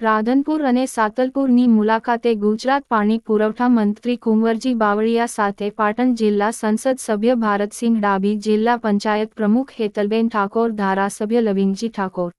રાધનપુર અને સાતલપુરની મુલાકાતે ગુજરાત પાણી પુરવઠા મંત્રી કુંવરજી બાવળિયા સાથે પાટણ જિલ્લા સંસદ સભ્ય ભારતસિંહ ડાબી જિલ્લા પંચાયત પ્રમુખ હેતલબેન ઠાકોર, ધારાસભ્ય લવિંગજી ઠાકોર.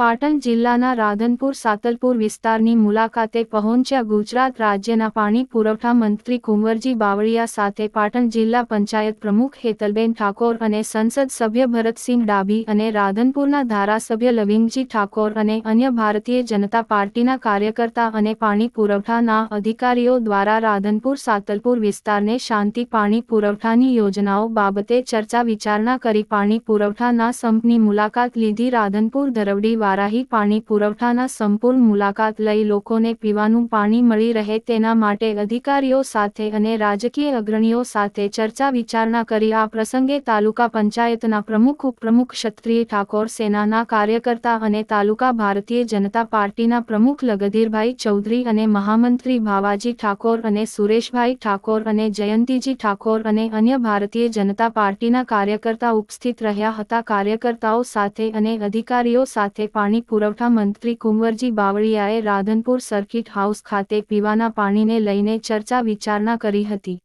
પાટણ જિલ્લાના રાધનપુર સાતલપુર વિસ્તારની મુલાકાતે પહોંચ્યા ગુજરાત રાજ્યના પાણી પુરવઠા મંત્રી કુંવરજી બાવળિયા સાથે પાટણ જિલ્લા પંચાયત પ્રમુખ હેતલબેન ઠાકોર અને સંસદ સભ્ય ભરતસિંહ ડાભી અને રાધનપુરના ધારાસભ્ય લવિંગજી ઠાકોર અને અન્ય ભારતીય જનતા પાર્ટીના કાર્યકર્તા અને પાણી પુરવઠાના અધિકારીઓ દ્વારા રાધનપુર સાતલપુર વિસ્તારને શાંતિ પાણી પુરવઠાની યોજનાઓ બાબતે ચર્ચા વિચારણા કરી પાણી પુરવઠાના સંપની મુલાકાત લીધી રાધનપુર ધરવડી વારાહી પાણી પુરવઠાના સંપૂર્ણ મુલાકાત લઈ લોકોને પીવાનું પાણી મળી રહે તેના માટે અધિકારીઓ સાથે અને રાજકીય અગ્રણીઓ સાથે ચર્ચા વિચારણા કરી આ પ્રસંગે તાલુકા પંચાયતના પ્રમુખ, ઉપપ્રમુખ ક્ષત્રિય ઠાકોર સેનાના કાર્યકર્તા અને તાલુકા ભારતીય જનતા પાર્ટીના પ્રમુખ લગધીરભાઈ ચૌધરી અને મહામંત્રી ભાવાજી ઠાકોર અને સુરેશભાઈ ઠાકોર અને જયંતીજી ઠાકોર અને અન્ય ભારતીય જનતા પાર્ટીના કાર્યકર્તા ઉપસ્થિત રહ્યા હતા. કાર્યકર્તાઓ સાથે અને અધિકારીઓ સાથે પાણી પુરવઠા મંત્રી કુંવરજી બાવળિયાએ રાધનપુર સર્કિટ હાઉસ ખાતે પીવાના પાણીને લઈને ચર્ચા વિચારણા કરી હતી.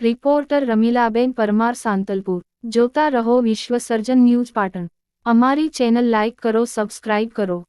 રિપોર્ટર રમીલાબેન પરમાર સાંતલપુર. જોતા રહો વિશ્વ સર્જન ન્યૂઝ પાટણ. અમારી ચેનલ લાઇક કરો, સબસ્ક્રાઇબ કરો.